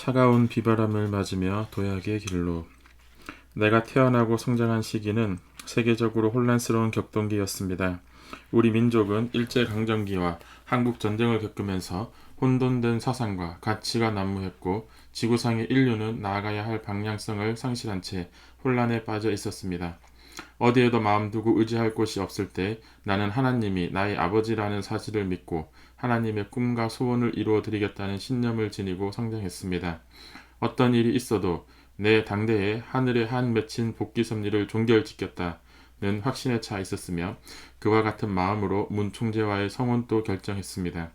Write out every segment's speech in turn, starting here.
차가운 비바람을 맞으며 도약의 길로 내가 태어나고 성장한 시기는 세계적으로 혼란스러운 격동기였습니다. 우리 민족은 일제강점기와 한국 전쟁을 겪으면서 혼돈된 사상과 가치가 난무했고 지구상의 인류는 나아가야 할 방향성을 상실한 채 혼란에 빠져 있었습니다. 어디에도 마음 두고 의지할 곳이 없을 때 나는 하나님이 나의 아버지라는 사실을 믿고 하나님의 꿈과 소원을 이루어 드리겠다는 신념을 지니고 성장했습니다. 어떤 일이 있어도 내 당대에 하늘의 한 맺힌 복귀 섭리를 종결짓겠다는 확신에 차 있었으며 그와 같은 마음으로 문 총재와의 성혼도 결정했습니다.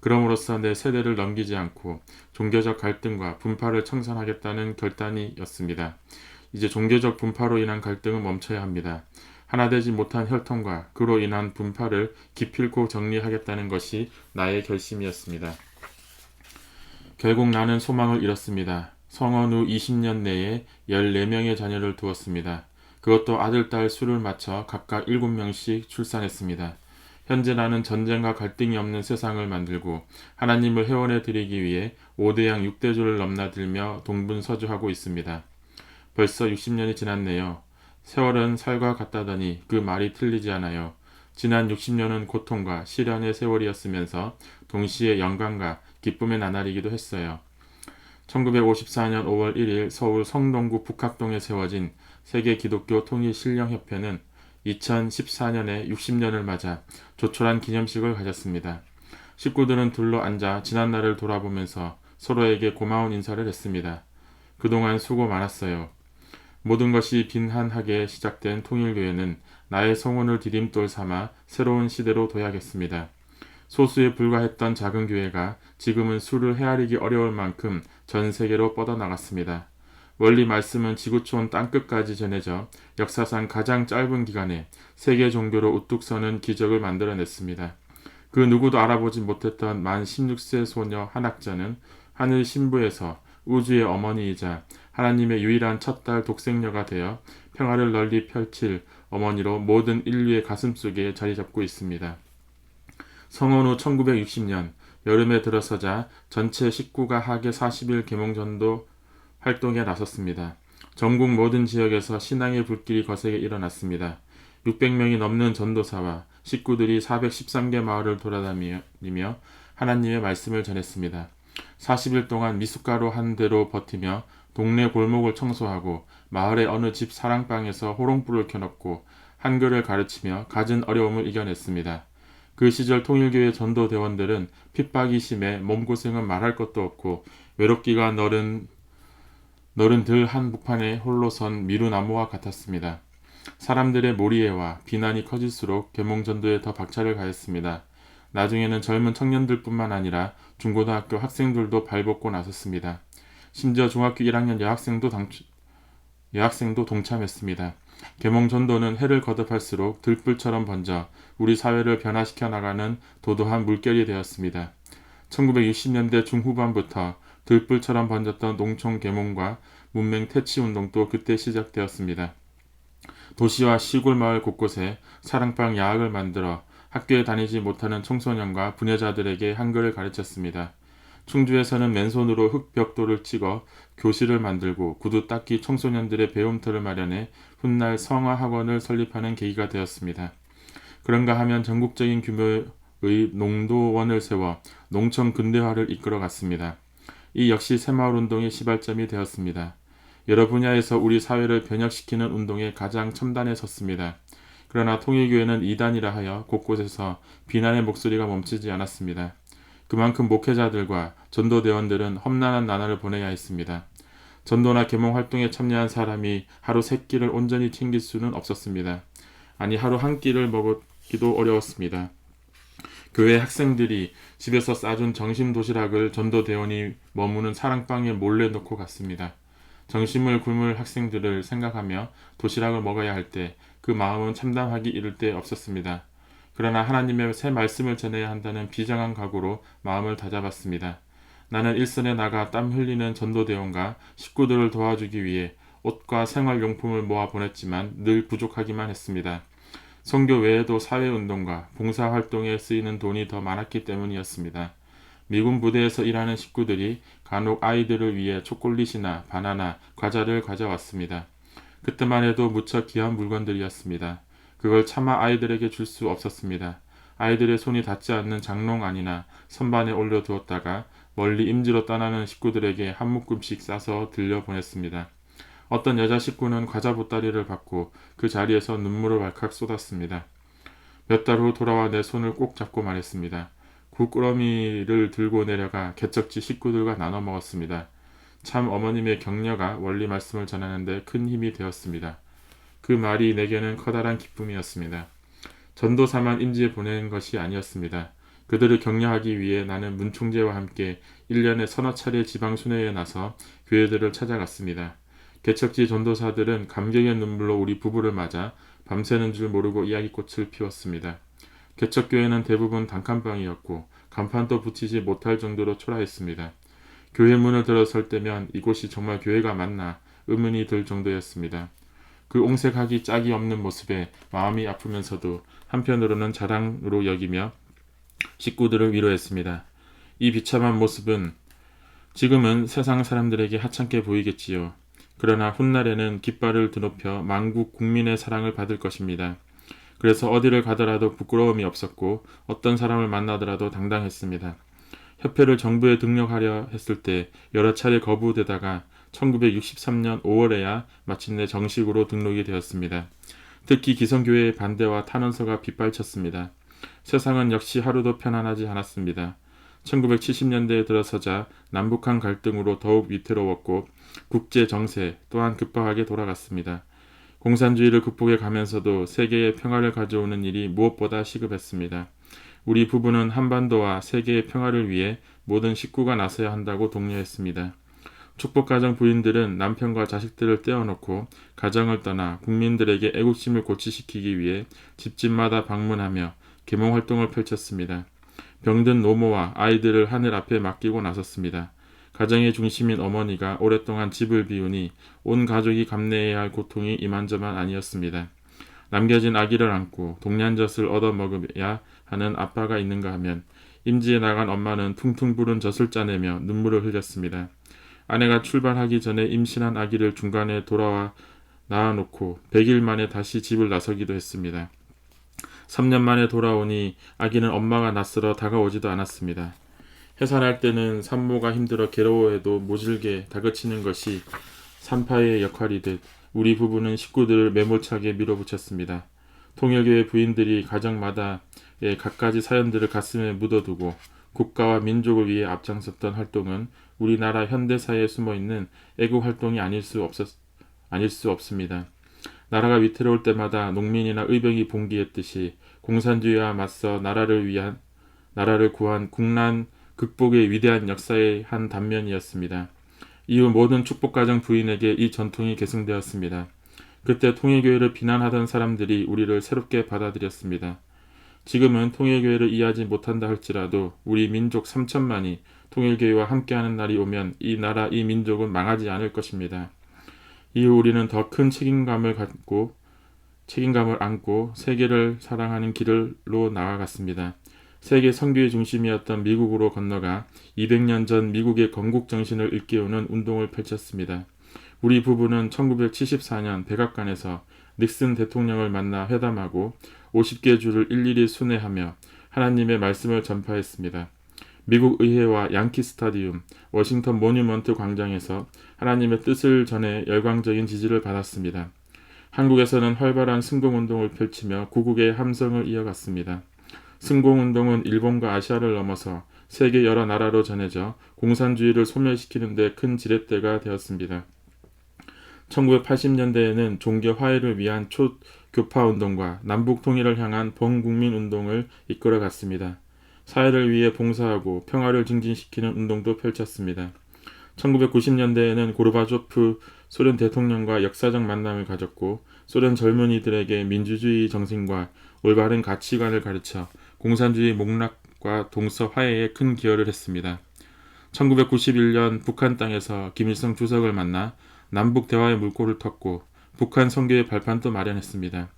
그럼으로써 내 세대를 넘기지 않고 종교적 갈등과 분파를 청산하겠다는 결단이었습니다. 이제 종교적 분파로 인한 갈등은 멈춰야 합니다. 하나 되지 못한 혈통과 그로 인한 분파를 기필코 정리하겠다는 것이 나의 결심이었습니다. 결국 나는 소망을 잃었습니다. 성원 후 20년 내에 14명의 자녀를 두었습니다. 그것도 아들, 딸 수를 맞춰 각각 7명씩 출산했습니다. 현재 나는 전쟁과 갈등이 없는 세상을 만들고 하나님을 회원해 드리기 위해 5대양 6대조를 넘나들며 동분서주하고 있습니다. 벌써 60년이 지났네요. 세월은 살과 같다더니 그 말이 틀리지 않아요. 지난 60년은 고통과 시련의 세월이었으면서 동시에 영광과 기쁨의 나날이기도 했어요. 1954년 5월 1일 서울 성동구 북학동에 세워진 세계 기독교 통일 신령협회는 2014년에 60년을 맞아 조촐한 기념식을 가졌습니다. 식구들은 둘러 앉아 지난 날을 돌아보면서 서로에게 고마운 인사를 했습니다. 그동안 수고 많았어요. 모든 것이 빈한하게 시작된 통일교회는 나의 성원을 디딤돌 삼아 새로운 시대로 도약했습니다. 소수에 불과했던 작은 교회가 지금은 수를 헤아리기 어려울 만큼 전 세계로 뻗어나갔습니다. 원리 말씀은 지구촌 땅끝까지 전해져 역사상 가장 짧은 기간에 세계 종교로 우뚝 서는 기적을 만들어냈습니다. 그 누구도 알아보지 못했던 만 16세 소녀 한학자는 하늘 신부에서 우주의 어머니이자 하나님의 유일한 첫딸 독생녀가 되어 평화를 널리 펼칠 어머니로 모든 인류의 가슴 속에 자리 잡고 있습니다. 성원 후 1960년 여름에 들어서자 전체 식구가 하계 40일 개몽전도 활동에 나섰습니다. 전국 모든 지역에서 신앙의 불길이 거세게 일어났습니다. 600명이 넘는 전도사와 식구들이 413개 마을을 돌아다니며 하나님의 말씀을 전했습니다. 40일 동안 미숫가루 한 대로 버티며 동네 골목을 청소하고 마을의 어느 집 사랑방에서 호롱불을 켜놓고 한글을 가르치며 갖은 어려움을 이겨냈습니다. 그 시절 통일교회 전도대원들은 핍박이 심해 몸고생은 말할 것도 없고 외롭기가 너른 너른 들 한복판에 홀로 선 미루나무와 같았습니다. 사람들의 모리에와 비난이 커질수록 계몽전도에 더 박차를 가했습니다. 나중에는 젊은 청년들뿐만 아니라 중고등학교 학생들도 발벗고 나섰습니다. 심지어 중학교 1학년 여학생도 당, 여학생도 동참했습니다. 계몽 전도는 해를 거듭할수록 들불처럼 번져 우리 사회를 변화시켜 나가는 도도한 물결이 되었습니다. 1960년대 중후반부터 들불처럼 번졌던 농촌 계몽과 문맹 퇴치 운동도 그때 시작되었습니다. 도시와 시골 마을 곳곳에 사랑방 야학을 만들어 학교에 다니지 못하는 청소년과 부녀자들에게 한글을 가르쳤습니다. 충주에서는 맨손으로 흙벽돌을 찍어 교실을 만들고 구두 닦기 청소년들의 배움터를 마련해 훗날 성화 학원을 설립하는 계기가 되었습니다. 그런가 하면 전국적인 규모의 농도원을 세워 농촌 근대화를 이끌어 갔습니다. 이 역시 새마을 운동의 시발점이 되었습니다. 여러 분야에서 우리 사회를 변혁시키는 운동에 가장 첨단에 섰습니다. 그러나 통일교회는 이단이라 하여 곳곳에서 비난의 목소리가 멈추지 않았습니다. 그만큼 목회자들과 전도대원들은 험난한 나날을 보내야 했습니다. 전도나 계몽 활동에 참여한 사람이 하루 세 끼를 온전히 챙길 수는 없었습니다. 아니 하루 한 끼를 먹기도 어려웠습니다. 교회 학생들이 집에서 싸준 정심 도시락을 전도대원이 머무는 사랑방에 몰래 놓고 갔습니다. 정심을 굶을 학생들을 생각하며 도시락을 먹어야 할 때 그 마음은 참담하기 이를 데 없었습니다. 그러나 하나님의 새 말씀을 전해야 한다는 비장한 각오로 마음을 다잡았습니다. 나는 일선에 나가 땀 흘리는 전도대원과 식구들을 도와주기 위해 옷과 생활용품을 모아 보냈지만 늘 부족하기만 했습니다. 성교 외에도 사회운동과 봉사활동에 쓰이는 돈이 더 많았기 때문이었습니다. 미군 부대에서 일하는 식구들이 간혹 아이들을 위해 초콜릿이나 바나나, 과자를 가져왔습니다. 그때만 해도 무척 귀한 물건들이었습니다. 그걸 차마 아이들에게 줄 수 없었습니다. 아이들의 손이 닿지 않는 장롱 안이나 선반에 올려두었다가 멀리 임지로 떠나는 식구들에게 한 묶음씩 싸서 들려보냈습니다. 어떤 여자 식구는 과자 보따리를 받고 그 자리에서 눈물을 발칵 쏟았습니다. 몇 달 후 돌아와 내 손을 꼭 잡고 말했습니다. 국꾸러미를 들고 내려가 개척지 식구들과 나눠 먹었습니다. 참 어머님의 격려가 원리 말씀을 전하는데 큰 힘이 되었습니다. 그 말이 내게는 커다란 기쁨이었습니다. 전도사만 임지에 보내는 것이 아니었습니다. 그들을 격려하기 위해 나는 문총재와 함께 1년에 서너 차례 지방 순회에 나서 교회들을 찾아갔습니다. 개척지 전도사들은 감격의 눈물로 우리 부부를 맞아 밤새는 줄 모르고 이야기꽃을 피웠습니다. 개척교회는 대부분 단칸방이었고 간판도 붙이지 못할 정도로 초라했습니다. 교회 문을 들어설 때면 이곳이 정말 교회가 맞나 의문이 들 정도였습니다. 그 옹색하기 짝이 없는 모습에 마음이 아프면서도 한편으로는 자랑으로 여기며 식구들을 위로했습니다. 이 비참한 모습은 지금은 세상 사람들에게 하찮게 보이겠지요. 그러나 훗날에는 깃발을 드높여 만국 국민의 사랑을 받을 것입니다. 그래서 어디를 가더라도 부끄러움이 없었고 어떤 사람을 만나더라도 당당했습니다. 협회를 정부에 등록하려 했을 때 여러 차례 거부되다가 1963년 5월에야 마침내 정식으로 등록이 되었습니다. 특히 기성교회의 반대와 탄원서가 빗발쳤습니다. 세상은 역시 하루도 편안하지 않았습니다. 1970년대에 들어서자 남북한 갈등으로 더욱 위태로웠고 국제 정세 또한 급박하게 돌아갔습니다. 공산주의를 극복해 가면서도 세계의 평화를 가져오는 일이 무엇보다 시급했습니다. 우리 부부는 한반도와 세계의 평화를 위해 모든 식구가 나서야 한다고 독려했습니다. 축복가정 부인들은 남편과 자식들을 떼어놓고 가정을 떠나 국민들에게 애국심을 고취시키기 위해 집집마다 방문하며 계몽 활동을 펼쳤습니다. 병든 노모와 아이들을 하늘 앞에 맡기고 나섰습니다. 가정의 중심인 어머니가 오랫동안 집을 비우니 온 가족이 감내해야 할 고통이 이만저만 아니었습니다. 남겨진 아기를 안고 동년젖을 얻어먹어야 하는 아빠가 있는가 하면 임지에 나간 엄마는 퉁퉁 부른 젖을 짜내며 눈물을 흘렸습니다. 아내가 출발하기 전에 임신한 아기를 중간에 돌아와 낳아놓고 100일 만에 다시 집을 나서기도 했습니다. 3년 만에 돌아오니 아기는 엄마가 낯설어 다가오지도 않았습니다. 해산할 때는 산모가 힘들어 괴로워해도 모질게 다그치는 것이 산파의 역할이듯 우리 부부는 식구들을 매몰차게 밀어붙였습니다. 통일교회 부인들이 가정마다의 갖가지 사연들을 가슴에 묻어두고 국가와 민족을 위해 앞장섰던 활동은 우리나라 현대사에 숨어 있는 애국 활동이 아닐 수 없었, 아닐 수 없습니다. 나라가 위태로울 때마다 농민이나 의병이 봉기했듯이 공산주의와 맞서 나라를 위한 나라를 구한 국난 극복의 위대한 역사의 한 단면이었습니다. 이후 모든 축복가정 부인에게 이 전통이 계승되었습니다. 그때 통일교회를 비난하던 사람들이 우리를 새롭게 받아들였습니다. 지금은 통일교회를 이해하지 못한다 할지라도 우리 민족 3천만이 통일교회와 함께하는 날이 오면 이 나라 이 민족은 망하지 않을 것입니다. 이후 우리는 더 큰 책임감을 갖고 책임감을 안고 세계를 사랑하는 길로 나아갔습니다. 세계 선교의 중심이었던 미국으로 건너가 200년 전 미국의 건국 정신을 일깨우는 운동을 펼쳤습니다. 우리 부부는 1974년 백악관에서 닉슨 대통령을 만나 회담하고 50개 주를 일일이 순회하며 하나님의 말씀을 전파했습니다. 미국 의회와 양키 스타디움, 워싱턴 모뉴먼트 광장에서 하나님의 뜻을 전해 열광적인 지지를 받았습니다. 한국에서는 활발한 승공운동을 펼치며 구국의 함성을 이어갔습니다. 승공운동은 일본과 아시아를 넘어서 세계 여러 나라로 전해져 공산주의를 소멸시키는 데 큰 지렛대가 되었습니다. 1980년대에는 종교 화해를 위한 초교파 운동과 남북 통일을 향한 범국민 운동을 이끌어갔습니다. 사회를 위해 봉사하고 평화를 증진시키는 운동도 펼쳤습니다. 1990년대에는 고르바조프 소련 대통령과 역사적 만남을 가졌고 소련 젊은이들에게 민주주의 정신과 올바른 가치관을 가르쳐 공산주의 목락과 동서 화해에 큰 기여를 했습니다. 1991년 북한 땅에서 김일성 주석을 만나 남북 대화의 물꼬를 텄고 북한 선교의 발판도 마련했습니다.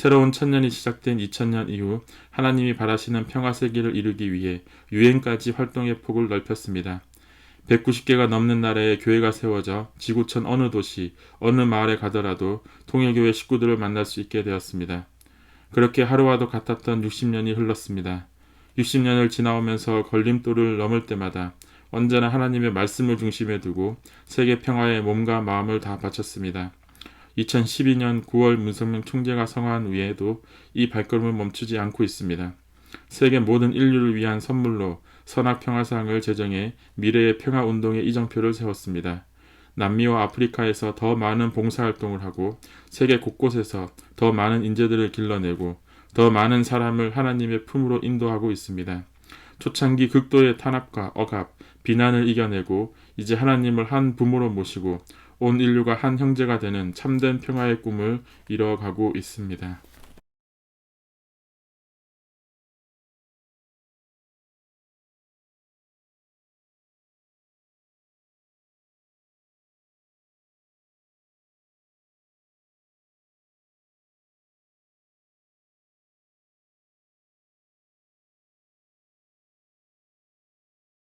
새로운 천년이 시작된 2000년 이후 하나님이 바라시는 평화 세계를 이루기 위해 유엔까지 활동의 폭을 넓혔습니다. 190개가 넘는 나라에 교회가 세워져 지구촌 어느 도시, 어느 마을에 가더라도 통일교회 식구들을 만날 수 있게 되었습니다. 그렇게 하루와도 같았던 60년이 흘렀습니다. 60년을 지나오면서 걸림돌을 넘을 때마다 언제나 하나님의 말씀을 중심에 두고 세계 평화에 몸과 마음을 다 바쳤습니다. 2012년 9월 문성명 총재가 성화한 후에도 이 발걸음을 멈추지 않고 있습니다. 세계 모든 인류를 위한 선물로 선악평화상을 제정해 미래의 평화운동의 이정표를 세웠습니다. 남미와 아프리카에서 더 많은 봉사활동을 하고 세계 곳곳에서 더 많은 인재들을 길러내고 더 많은 사람을 하나님의 품으로 인도하고 있습니다. 초창기 극도의 탄압과 억압, 비난을 이겨내고 이제 하나님을 한 부모로 모시고 온 인류가 한 형제가 되는 참된 평화의 꿈을 이뤄가고 있습니다.